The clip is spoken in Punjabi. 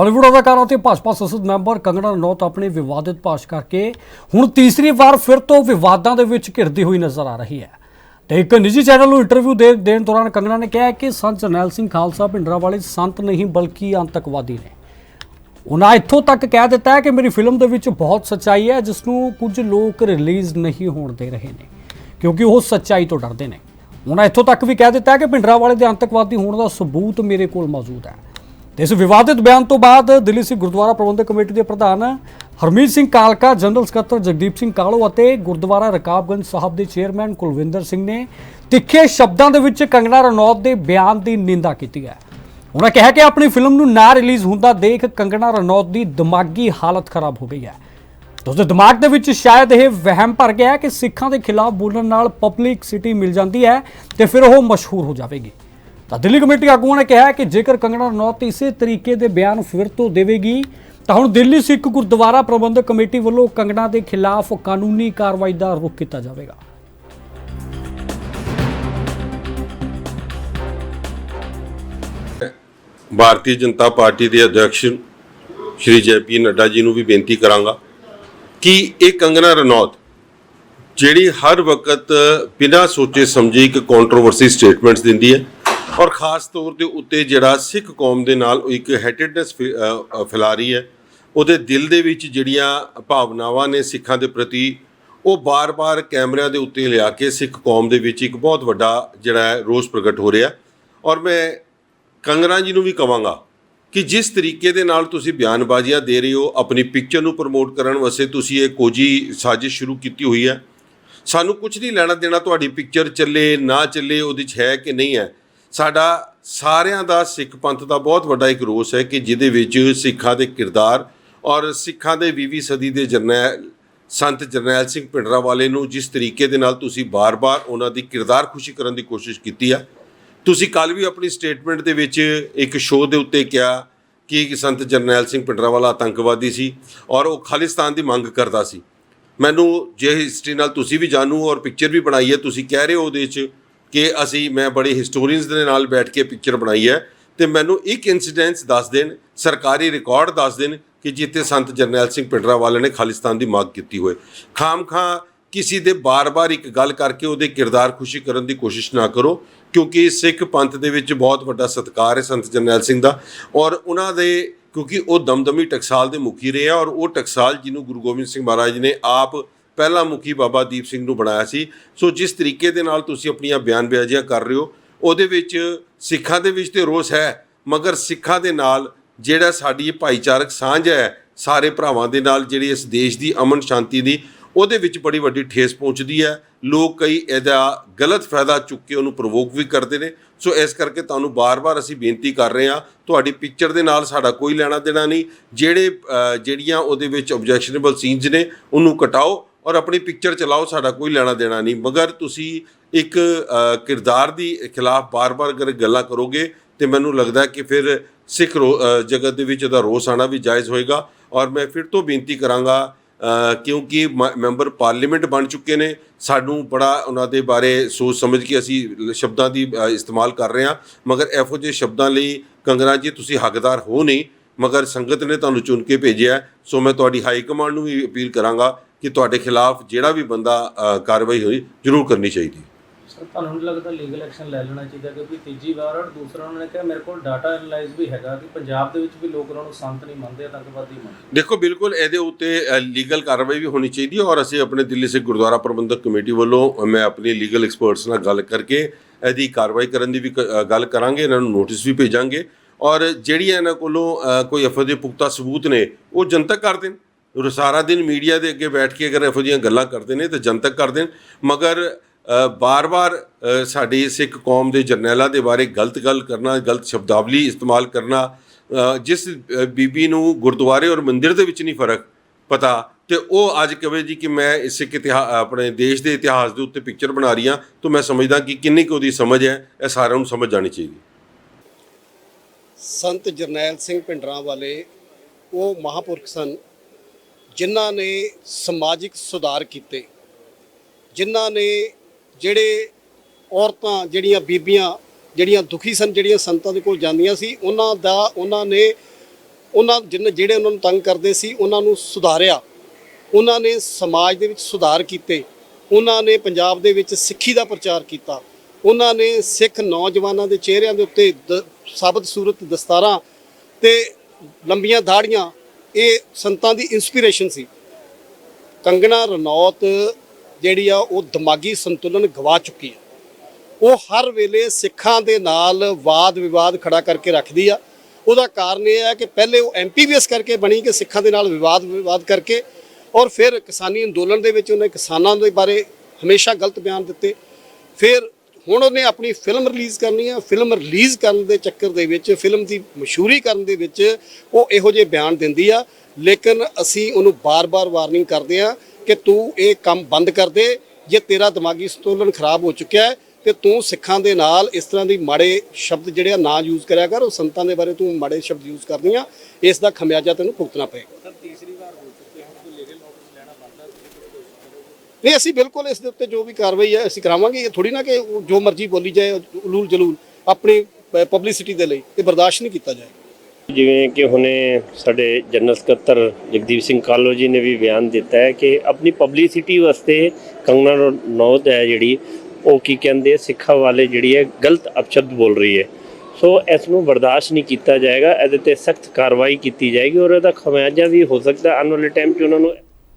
ਹਾਲੀਵੁੱਡ ਅਦਾਕਾਰਾ ਤੇ ਭਾਜਪਾ ਸੰਸਦ ਮੈਂਬਰ ਕੰਗਣਾ ਰਣੌਤ ਆਪਣੀ ਵਿਵਾਦਿਤ ਭਾਸ਼ ਕਰਕੇ ਹੁਣ ਤੀਸਰੀ ਵਾਰ ਫਿਰ ਤੋਂ ਵਿਵਾਦਾਂ ਦੇ ਵਿੱਚ ਘਿਰਦੀ ਹੋਈ ਨਜ਼ਰ ਆ ਰਹੀ ਹੈ। ਤੇ ਇੱਕ ਨਿੱਜੀ ਚੈਨਲ ਨੂੰ ਇੰਟਰਵਿਊ ਦੇ ਦੇਣ ਦੌਰਾਨ ਕੰਗਣਾ ਨੇ ਕਿਹਾ ਕਿ ਸੰਤ ਜਰਨੈਲ ਸਿੰਘ ਖਾਲਸਾ ਭਿੰਡਰਾਂ ਵਾਲੇ ਸੰਤ ਨਹੀਂ, ਬਲਕਿ ਆਤੰਕਵਾਦੀ ਨੇ। ਉਹਨਾਂ ਇੱਥੋਂ ਤੱਕ ਕਹਿ ਦਿੱਤਾ ਹੈ ਕਿ ਮੇਰੀ ਫਿਲਮ ਦੇ ਵਿੱਚ ਬਹੁਤ ਸੱਚਾਈ ਹੈ ਜਿਸ ਨੂੰ ਕੁਝ ਲੋਕ ਰਿਲੀਜ਼ ਨਹੀਂ ਹੋਣ ਦੇ ਰਹੇ ਨੇ, ਕਿਉਂਕਿ ਉਹ ਸੱਚਾਈ ਤੋਂ ਡਰਦੇ ਨੇ। ਉਹਨਾਂ ਇੱਥੋਂ ਤੱਕ ਵੀ ਕਹਿ ਦਿੱਤਾ ਹੈ ਕਿ ਭਿੰਡਰਾਂ ਵਾਲੇ ਦੇ ਆਤੰਕਵਾਦੀ ਹੋਣ ਦਾ ਸਬੂਤ ਮੇਰੇ ਕੋਲ ਮੌਜੂਦ ਹੈ। ਤੇ ਇਸ ਵਿਵਾਦਿਤ ਬਿਆਨ ਤੋਂ ਬਾਅਦ ਦਿੱਲੀ ਸਿੱਖ ਗੁਰਦੁਆਰਾ ਪ੍ਰਬੰਧਕ ਕਮੇਟੀ ਦੇ ਪ੍ਰਧਾਨ ਹਰਮੀਤ ਸਿੰਘ ਕਾਲਕਾ, ਜਨਰਲ ਸਕੱਤਰ ਜਗਦੀਪ ਸਿੰਘ ਕਾਲੋ ਅਤੇ ਗੁਰਦੁਆਰਾ ਰਕਾਬਗੰਜ ਸਾਹਿਬ ਦੇ ਚੇਅਰਮੈਨ ਕੁਲਵਿੰਦਰ ਸਿੰਘ ਨੇ ਤਿੱਖੇ ਸ਼ਬਦਾਂ ਦੇ ਵਿੱਚ ਕੰਗਣਾ ਰਣੌਤ ਦੇ ਬਿਆਨ ਦੀ ਨਿੰਦਾ ਕੀਤੀ ਹੈ। ਉਹਨਾਂ ਕਿਹਾ ਕਿ ਆਪਣੀ ਫਿਲਮ ਨੂੰ ਨਾ ਰਿਲੀਜ਼ ਹੁੰਦਾ ਦੇਖ ਕੰਗਣਾ ਰਣੌਤ ਦੀ ਦਿਮਾਗੀ ਹਾਲਤ ਖਰਾਬ ਹੋ ਗਈ ਹੈ। ਤੇ ਉਸਦੇ ਦਿਮਾਗ ਦੇ ਵਿੱਚ ਸ਼ਾਇਦ ਇਹ ਵਹਿਮ ਭਰ ਗਿਆ ਕਿ ਸਿੱਖਾਂ ਦੇ ਖਿਲਾਫ ਬੋਲਣ ਨਾਲ ਪਬਲਿਕ ਸਿਟੀ ਮਿਲ ਜਾਂਦੀ ਹੈ ਤੇ ਫਿਰ ਉਹ ਮਸ਼ਹੂਰ ਹੋ ਜਾਵੇਗੀ। ਤਾਂ ਦਿੱਲੀ ਕਮੇਟੀ ਆਗੂਆਂ ਨੇ ਕਿਹਾ ਕਿ ਜੇਕਰ ਕੰਗਣਾ ਰਣੌਤ ਇਸੇ ਤਰੀਕੇ ਦੇ ਬਿਆਨ ਫਿਰ ਤੋਂ ਦੇਵੇਗੀ, ਤਾਂ ਹੁਣ ਦਿੱਲੀ ਸਿੱਖ ਗੁਰਦੁਆਰਾ ਪ੍ਰਬੰਧਕ ਕਮੇਟੀ ਵੱਲੋਂ ਕੰਗਣਾ ਦੇ ਖਿਲਾਫ ਕਾਨੂੰਨੀ ਕਾਰਵਾਈ ਦਾ ਰੁਖ ਕੀਤਾ ਜਾਵੇਗਾ। ਭਾਰਤੀ ਜਨਤਾ ਪਾਰਟੀ ਦੇ ਅਧਿਕਸ਼ ਸ਼੍ਰੀ ਜੇਪੀ ਨੱਡਾ ਜੀ ਨੂੰ ਵੀ ਬੇਨਤੀ ਕਰਾਂਗਾ ਕਿ ਇਹ ਕੰਗਣਾ ਰਣੌਤ, ਜਿਹੜੀ ਹਰ ਵਕਤ ਬਿਨਾਂ ਸੋਚੇ ਸਮਝੇ ਇੱਕ ਕੰਟਰੋਵਰਸੀ ਸਟੇਟਮੈਂਟਸ ਦਿੰਦੀ ਹੈ ਔਰ ਖਾਸ ਤੌਰ ਦੇ ਉੱਤੇ ਜਿਹੜਾ ਸਿੱਖ ਕੌਮ ਦੇ ਨਾਲ ਇੱਕ ਹੈਟਡਨੈਸ ਫੈਲਾ ਰਹੀ ਹੈ। ਉਹਦੇ ਦਿਲ ਦੇ ਵਿੱਚ ਜਿਹੜੀਆਂ ਭਾਵਨਾਵਾਂ ਨੇ ਸਿੱਖਾਂ ਦੇ ਪ੍ਰਤੀ, ਉਹ ਬਾਰ-ਬਾਰ ਕੈਮਰਿਆਂ ਦੇ ਉੱਤੇ ਲਿਆ ਕੇ ਸਿੱਖ ਕੌਮ ਦੇ ਵਿੱਚ ਇੱਕ ਬਹੁਤ ਵੱਡਾ ਜਿਹੜਾ ਹੈ ਰੋਸ ਪ੍ਰਗਟ ਹੋ ਰਿਹਾ। ਔਰ ਮੈਂ ਕੰਗਨਾ ਜੀ ਨੂੰ ਵੀ ਕਵਾਂਗਾ ਕਿ ਜਿਸ ਤਰੀਕੇ ਦੇ ਨਾਲ ਤੁਸੀਂ ਬਿਆਨਬਾਜ਼ੀਆਂ ਦੇ ਰਹੇ ਹੋ, ਆਪਣੀ ਪਿਕਚਰ ਨੂੰ ਪ੍ਰਮੋਟ ਕਰਨ ਵਾਸਤੇ ਤੁਸੀਂ ਇਹ ਕੋਜੀ ਸਾਜ਼ਿਸ਼ ਸ਼ੁਰੂ ਕੀਤੀ ਹੋਈ ਹੈ। ਸਾਨੂੰ ਕੁਝ ਨਹੀਂ ਲੈਣਾ ਦੇਣਾ, ਤੁਹਾਡੀ ਪਿਕਚਰ ਚੱਲੇ, ਨਾ ਚੱਲੇ, ਉਹਦੇ 'ਚ ਹੈ ਕਿ ਨਹੀਂ ਹੈ। ਸਾਡਾ ਸਾਰਿਆਂ ਦਾ ਸਿੱਖ ਪੰਥ ਦਾ ਬਹੁਤ ਵੱਡਾ ਇੱਕ ਰੋਸ ਹੈ ਕਿ ਜਿਹਦੇ ਵਿੱਚ ਸਿੱਖਾਂ ਦੇ ਕਿਰਦਾਰ ਔਰ ਸਿੱਖਾਂ ਦੇ 20ਵੀਂ ਸਦੀ ਦੇ ਜਰਨੈਲ, ਸੰਤ ਜਰਨੈਲ ਸਿੰਘ ਭਿੰਡਰਾਂ ਵਾਲੇ ਨੂੰ ਜਿਸ ਤਰੀਕੇ ਦੇ ਨਾਲ ਤੁਸੀਂ ਬਾਰ-ਬਾਰ ਉਹਨਾਂ ਦੀ ਕਿਰਦਾਰ ਖੁਸ਼ੀ ਕਰਨ ਦੀ ਕੋਸ਼ਿਸ਼ ਕੀਤੀ ਆ। ਤੁਸੀਂ ਕੱਲ ਵੀ ਆਪਣੀ ਸਟੇਟਮੈਂਟ ਦੇ ਵਿੱਚ ਇੱਕ ਸ਼ੋਅ ਦੇ ਉੱਤੇ ਕਿਹਾ ਕਿ ਸੰਤ ਜਰਨੈਲ ਸਿੰਘ ਪਿੰਡਰਾਵਾਲਾ ਆਤੰਕਵਾਦੀ ਸੀ ਔਰ ਉਹ ਖਾਲਿਸਤਾਨ ਦੀ ਮੰਗ ਕਰਦਾ ਸੀ। ਮੈਨੂੰ ਜੇ ਹਿਸਟਰੀ ਨਾਲ ਤੁਸੀਂ ਵੀ ਜਾਣੂ ਔਰ ਪਿਕਚਰ ਵੀ ਬਣਾਈ ਹੈ, ਤੁਸੀਂ ਕਹਿ ਰਹੇ ਹੋ ਉਹਦੇ 'ਚ ਕਿ ਅਸੀਂ, ਮੈਂ ਬੜੇ ਹਿਸਟੋਰੀਅਨਸ ਦੇ ਨਾਲ ਬੈਠ ਕੇ ਪਿਕਚਰ ਬਣਾਈ ਹੈ ਤੇ ਮੈਨੂੰ ਇੱਕ ਇਨਸੀਡੈਂਸ ਦੱਸ ਦੇਣ, ਸਰਕਾਰੀ ਰਿਕਾਰਡ ਦੱਸ ਦੇਣ ਕਿ ਜਿੱਥੇ ਸੰਤ ਜਰਨੈਲ ਸਿੰਘ ਪਿੰਡਰਾਵਾਲੇ ਨੇ ਖਾਲਿਸਤਾਨ ਦੀ ਮੰਗ ਕੀਤੀ ਹੋਏ। ਖਾਮ ਖਾਂ ਕਿਸੇ ਦੇ ਬਾਰ-ਬਾਰ ਇੱਕ ਗੱਲ ਕਰਕੇ ਉਹਦੇ ਕਿਰਦਾਰ ਖੁਸ਼ੀ ਕਰਨ ਦੀ ਕੋਸ਼ਿਸ਼ ਨਾ ਕਰੋ, ਕਿਉਂਕਿ ਸਿੱਖ ਪੰਥ ਦੇ ਵਿੱਚ ਬਹੁਤ ਵੱਡਾ ਸਤਿਕਾਰ ਹੈ ਸੰਤ ਜਰਨੈਲ ਸਿੰਘ ਦਾ ਔਰ ਉਹਨਾਂ ਦੇ, ਕਿਉਂਕਿ ਉਹ ਦਮਦਮੀ ਟਕਸਾਲ ਦੇ ਮੁਖੀ ਰਹੇ ਆ ਔਰ ਉਹ ਟਕਸਾਲ ਜਿਹਨੂੰ ਗੁਰੂ ਗੋਬਿੰਦ ਸਿੰਘ ਮਹਾਰਾਜ ਜੀ ਨੇ ਆਪ ਪਹਿਲਾ ਮੁਖੀ ਬਾਬਾ ਦੀਪ ਸਿੰਘ ਨੂੰ ਬਣਾਇਆ ਸੀ। ਸੋ ਜਿਸ ਤਰੀਕੇ ਦੇ ਨਾਲ ਤੁਸੀਂ ਆਪਣੀਆਂ ਬਿਆਨਬਿਆਜ਼ੀਆਂ ਕਰ ਰਹੇ ਹੋ, ਉਹਦੇ ਵਿੱਚ ਸਿੱਖਾਂ ਦੇ ਵਿੱਚ ਤੇ ਰੋਸ ਹੈ, ਮਗਰ ਸਿੱਖਾਂ ਦੇ ਨਾਲ ਜਿਹੜਾ ਸਾਡੀ ਭਾਈਚਾਰਕ ਸਾਂਝ ਹੈ, ਸਾਰੇ ਭਰਾਵਾਂ ਦੇ ਨਾਲ ਜਿਹੜੀ ਇਸ ਦੇਸ਼ ਦੀ ਅਮਨ ਸ਼ਾਂਤੀ ਦੀ, ਉਹਦੇ ਵਿੱਚ ਬੜੀ ਵੱਡੀ ਠੇਸ ਪਹੁੰਚਦੀ ਹੈ। ਲੋਕ ਕਈ ਇਹਦਾ ਗਲਤ ਫਾਇਦਾ ਚੁੱਕ ਕੇ ਉਹਨੂੰ ਪ੍ਰੋਵੋਕ ਵੀ ਕਰਦੇ ਨੇ। ਸੋ ਇਸ ਕਰਕੇ ਤੁਹਾਨੂੰ ਬਾਰ-ਬਾਰ ਅਸੀਂ ਬੇਨਤੀ ਕਰ ਰਹੇ ਹਾਂ, ਤੁਹਾਡੀ ਪਿਕਚਰ ਦੇ ਨਾਲ ਸਾਡਾ ਕੋਈ ਲੈਣਾ ਦੇਣਾ ਨਹੀਂ। ਜਿਹੜੇ ਜਿਹੜੀਆਂ ਉਹਦੇ ਵਿੱਚ ਆਬਜੈਕਸ਼ਨੇਬਲ ਸੀਨਸ ਨੇ, ਉਹਨੂੰ ਕਟਾਓ ਔਰ ਆਪਣੀ ਪਿਕਚਰ ਚਲਾਓ, ਸਾਡਾ ਕੋਈ ਲੈਣਾ ਦੇਣਾ ਨਹੀਂ। ਮਗਰ ਤੁਸੀਂ ਇੱਕ ਕਿਰਦਾਰ ਦੀ ਖਿਲਾਫ ਬਾਰ-ਬਾਰ ਅਗਰ ਗੱਲਾਂ ਕਰੋਗੇ ਤੇ ਮੈਨੂੰ ਲੱਗਦਾ ਕਿ ਫਿਰ ਸਿੱਖ ਰੋ- ਜਗਤ ਦੇ ਵਿੱਚ ਇਹਦਾ ਰੋਸ ਆਣਾ ਵੀ ਜਾਇਜ਼ ਹੋਏਗਾ। ਔਰ ਮੈਂ ਫਿਰ ਤੋਂ ਬੇਨਤੀ ਕਰਾਂਗਾ ਕਿਉਂਕਿ ਮ- ਮੈਂਬਰ ਪਾਰਲੀਮੈਂਟ ਬਣ ਚੁੱਕੇ ਨੇ, ਸਾਨੂੰ ਬੜਾ ਉਹਨਾਂ ਦੇ ਬਾਰੇ ਸੋਚ ਸਮਝ ਕੇ ਅਸੀਂ ਸ਼ਬਦਾਂ ਦੀ ਇਸਤੇਮਾਲ ਕਰ ਰਹੇ ਹਾਂ। ਮਗਰ ਇਹੋ ਜਿਹੇ ਸ਼ਬਦਾਂ ਲਈ ਕੰਗਨਾ ਜੀ, ਤੁਸੀਂ ਹੱਕਦਾਰ ਹੋ ਨਹੀਂ। ਮਗਰ ਸੰਗਤ ਨੇ ਤੁਹਾਨੂੰ ਚੁਣ ਕੇ ਭੇਜਿਆ ਸੋ ਮੈਂ ਤੁਹਾਡੀ ਹਾਈ ਕਮਾਂਡ ਨੂੰ ਵੀ ਅਪੀਲ ਕਰਾਂਗਾ ਕਿ ਤੁਹਾਡੇ ਖਿਲਾਫ ਜਿਹੜਾ ਵੀ ਬੰਦਾ ਕਾਰਵਾਈ ਹੋਈ ਜ਼ਰੂਰ ਕਰਨੀ ਚਾਹੀਦੀ। ਹੈ ਸਰ ਤੁਹਾਨੂੰ ਨਹੀਂ ਲੱਗਦਾ ਲੀਗਲ ਐਕਸ਼ਨ ਲੈ ਲੈਣਾ ਚਾਹੀਦਾ? ਕਿਉਂਕਿ ਤੀਜੀ ਵਾਰ ਔਰ ਦੂਸਰਾ ਉਹਨਾਂ ਨੇ ਕਿਹਾ ਮੇਰੇ ਕੋਲ ਡਾਟਾ ਐਨਾਲਾਈਜ਼ ਵੀ ਹੈਗਾ ਕਿ ਪੰਜਾਬ ਦੇ ਵਿੱਚ ਵੀ ਲੋਕ ਉਹਨਾਂ ਨੂੰ ਸੰਤ ਨਹੀਂ ਮੰਨਦੇ ਆਤੰਕਵਾਦੀ ਮੰਨਦੇ। ਦੇਖੋ ਬਿਲਕੁਲ ਇਹਦੇ ਉੱਤੇ ਲੀਗਲ ਕਾਰਵਾਈ ਵੀ ਹੋਣੀ ਚਾਹੀਦੀ ਹੈ ਔਰ ਅਸੀਂ ਆਪਣੇ ਦਿੱਲੀ ਸਿੱਖ ਗੁਰਦੁਆਰਾ ਪ੍ਰਬੰਧਕ ਕਮੇਟੀ ਵੱਲੋਂ ਮੈਂ ਆਪਣੀ ਲੀਗਲ ਐਕਸਪਰਟਸ ਨਾਲ ਗੱਲ ਕਰਕੇ ਇਹਦੀ ਕਾਰਵਾਈ ਕਰਨ ਦੀ ਵੀ ਗੱਲ ਕਰਾਂਗੇ ਇਹਨਾਂ ਨੂੰ ਨੋਟਿਸ ਵੀ ਭੇਜਾਂਗੇ। ਔਰ ਜਿਹੜੀਆਂ ਇਹਨਾਂ ਕੋਲੋਂ ਕੋਈ ਜਿਹੇ ਪੁਖਤਾ ਸਬੂਤ ਨੇ ਉਹ ਜਨਤਕ ਕਰ ਦੇਣ। ਉਹ ਸਾਰਾ ਦਿਨ ਮੀਡੀਆ ਦੇ ਅੱਗੇ ਬੈਠ ਕੇ ਅਗਰ ਇਹੋ ਜਿਹੀਆਂ ਗੱਲਾਂ ਕਰਦੇ ਨੇ ਤਾਂ ਜਨਤਕ ਕਰਦੇ ਨੇ। ਮਗਰ ਅ, ਬਾਰ-ਬਾਰ ਸਾਡੀ ਸਿੱਖ ਕੌਮ ਦੇ ਜਰਨੈਲਾਂ ਦੇ ਬਾਰੇ ਗਲਤ ਗੱਲ ਕਰਨਾ ਗਲਤ ਸ਼ਬਦਾਵਲੀ ਇਸਤੇਮਾਲ ਕਰਨਾ ਜਿਸ ਬੀਬੀ ਨੂੰ ਗੁਰਦੁਆਰੇ ਔਰ ਮੰਦਿਰ ਦੇ ਵਿੱਚ ਨਹੀਂ ਫ਼ਰਕ ਪਤਾ ਤੇ ਉਹ ਅੱਜ ਕਵੇ ਜੀ ਕਿ ਮੈਂ ਇਸ ਸਿੱਖ ਇਤਿਹਾਸ ਆਪਣੇ ਦੇਸ਼ ਦੇ ਇਤਿਹਾਸ ਦੇ ਉੱਤੇ ਪਿਕਚਰ ਬਣਾ ਰਹੀ ਹਾਂ ਤਾਂ ਮੈਂ ਸਮਝਦਾ ਕਿ ਕਿੰਨੀ ਕੁ ਉਹਦੀ ਸਮਝ ਹੈ ਇਹ ਸਾਰਿਆਂ ਨੂੰ ਸਮਝ ਜਾਣੀ ਚਾਹੀਦੀ। ਸੰਤ ਜਰਨੈਲ ਸਿੰਘ ਭਿੰਡਰਾਂ ਵਾਲੇ ਉਹ ਮਹਾਪੁਰਖ ਸਨ। ਜਿਨ੍ਹਾਂ ਨੇ ਸਮਾਜਿਕ ਸੁਧਾਰ ਕੀਤੇ, ਜਿਨ੍ਹਾਂ ਨੇ ਜਿਹੜੇ ਔਰਤਾਂ ਜਿਹੜੀਆਂ ਬੀਬੀਆਂ ਜਿਹੜੀਆਂ ਦੁਖੀ ਸਨ, ਜਿਹੜੀਆਂ ਸੰਤਾਂ ਦੇ ਕੋਲ ਜਾਂਦੀਆਂ ਸੀ, ਉਹਨਾਂ ਦਾ, ਉਹਨਾਂ ਨੇ, ਉਹਨਾਂ ਜਿਨ, ਜਿਹੜੇ ਉਹਨਾਂ ਨੂੰ ਤੰਗ ਕਰਦੇ ਸੀ, ਉਹਨਾਂ ਨੂੰ ਸੁਧਾਰਿਆ। ਉਹਨਾਂ ਨੇ ਸਮਾਜ ਦੇ ਵਿੱਚ ਸੁਧਾਰ ਕੀਤੇ। ਉਹਨਾਂ ਨੇ ਪੰਜਾਬ ਦੇ ਵਿੱਚ ਸਿੱਖੀ ਦਾ ਪ੍ਰਚਾਰ ਕੀਤਾ। ਉਹਨਾਂ ਨੇ ਸਿੱਖ ਨੌਜਵਾਨਾਂ ਦੇ ਚਿਹਰਿਆਂ ਦੇ ਉੱਤੇ ਦ- ਸਾਬਤ ਸੂਰਤ ਦਸਤਾਰਾਂ ਤੇ ਲੰਬੀਆਂ ਦਾੜੀਆਂ ਇਹ ਸੰਤਾਂ ਦੀ ਇਨਸਪੀਰੇਸ਼ਨ ਸੀ। ਕੰਗਣਾ ਰਣੌਤ ਜਿਹੜੀ ਆ, ਉਹ ਦਿਮਾਗੀ ਸੰਤੁਲਨ ਗਵਾ ਚੁੱਕੀ ਆ। ਉਹ ਹਰ ਵੇਲੇ ਸਿੱਖਾਂ ਦੇ ਨਾਲ ਵਾਦ ਵਿਵਾਦ ਖੜਾ ਕਰਕੇ ਰੱਖਦੀ ਆ। ਉਹਦਾ ਕਾਰਨ ਇਹ ਹੈ ਕਿ ਪਹਿਲੇ ਉਹ ਐਮਪੀਬੀਐਸ ਕਰਕੇ ਬਣੀ ਕਿ ਸਿੱਖਾਂ ਦੇ ਨਾਲ ਵਿਵਾਦ ਵਿਵਾਦ ਕਰਕੇ ਔਰ ਫਿਰ ਕਿਸਾਨੀ ਅੰਦੋਲਨ ਦੇ ਵਿੱਚ ਉਹਨੇ ਕਿਸਾਨਾਂ ਦੇ ਬਾਰੇ ਹਮੇਸ਼ਾ ਗਲਤ ਬਿਆਨ ਦਿੱਤੇ। ਫਿਰ ਹੁਣ ਉਹਨੇ ਆਪਣੀ ਫਿਲਮ ਰਿਲੀਜ਼ ਕਰਨੀ ਆ। ਫਿਲਮ ਰਿਲੀਜ਼ ਕਰਨ ਦੇ ਚੱਕਰ ਦੇ ਵਿੱਚ ਫਿਲਮ ਦੀ ਮਸ਼ਹੂਰੀ ਕਰਨ ਦੇ ਵਿੱਚ ਉਹ ਇਹੋ ਜਿਹੇ ਬਿਆਨ ਦਿੰਦੀ ਆ। ਲੇਕਿਨ ਅਸੀਂ ਉਹਨੂੰ ਬਾਰ-ਬਾਰ ਵਾਰਨਿੰਗ ਕਰਦੇ ਆ ਕਿ ਤੂੰ ਇਹ ਕੰਮ ਬੰਦ ਕਰ ਦੇ। ਜੇ ਤੇਰਾ ਦਿਮਾਗੀ ਸੰਤੁਲਨ ਖਰਾਬ ਹੋ ਚੁੱਕਿਆ ਹੈ, ਤੇ ਤੂੰ ਸਿੱਖਾਂ ਦੇ ਨਾਲ ਇਸ ਤਰ੍ਹਾਂ ਦੀ ਮਾੜੇ ਸ਼ਬਦ ਜਿਹੜੇ ਆ ਨਾ ਯੂਜ਼ ਕਰਿਆ ਕਰ। ਉਹ ਸੰਤਾਂ ਦੇ ਬਾਰੇ ਤੂੰ ਮਾੜੇ ਸ਼ਬਦ ਯੂਜ਼ ਕਰਦੀਆਂ ਇਸ ਦਾ ਖਮਿਆਜਾ ਤੈਨੂੰ ਭੁਗਤਣਾ ਪਏਗਾ। ਨਹੀਂ, ਅਸੀਂ ਬਿਲਕੁਲ ਇਸ ਦੇ ਉੱਤੇ ਜੋ ਵੀ ਕਾਰਵਾਈ ਹੈ, ਅਸੀਂ ਕਰਾਵਾਂਗੇ। ਇਹ ਥੋੜੀ ਨਾ ਕਿ ਜੋ ਮਰਜ਼ੀ ਬੋਲੀ ਜਾਏ, ਉਲੂਲ ਜਲੂਲ, ਆਪਣੀ ਪਬਲਿਸਿਟੀ ਦੇ ਲਈ ਇਹ ਬਰਦਾਸ਼ਤ ਨਹੀਂ ਕੀਤਾ ਜਾਏ। ਜਿਵੇਂ ਕਿ ਹੁਣੇ ਸਾਡੇ ਜਨਰਲ ਸਕੱਤਰ ਜਗਦੀਪ ਸਿੰਘ ਕਾਲੋ ਜੀ ਨੇ ਵੀ ਬਿਆਨ ਦਿੱਤਾ ਹੈ ਕਿ ਆਪਣੀ ਪਬਲਿਸਿਟੀ ਵਾਸਤੇ ਕੰਗਨਾ ਰਣੌਤ ਹੈ ਜਿਹੜੀ, ਉਹ ਕੀ ਕਹਿੰਦੇ ਸਿੱਖਾਂ ਵਾਲੇ ਜਿਹੜੀ ਹੈ, ਗਲਤ ਅਪਸ਼ਬਦ ਬੋਲ ਰਹੀ ਹੈ। ਸੋ ਇਸ ਨੂੰ ਬਰਦਾਸ਼ਤ ਨਹੀਂ ਕੀਤਾ ਜਾਏਗਾ, ਇਹਦੇ ਤੇ ਸਖਤ ਕਾਰਵਾਈ ਕੀਤੀ ਜਾਏਗੀ ਔਰ ਇਹਦਾ ਖਮਿਆਜਾ ਵੀ ਹੋ ਸਕਦਾ, ਆਉਣ ਵਾਲੇ ਟਾਈਮ 'ਚ ਉਹਨਾਂ ਨੂੰ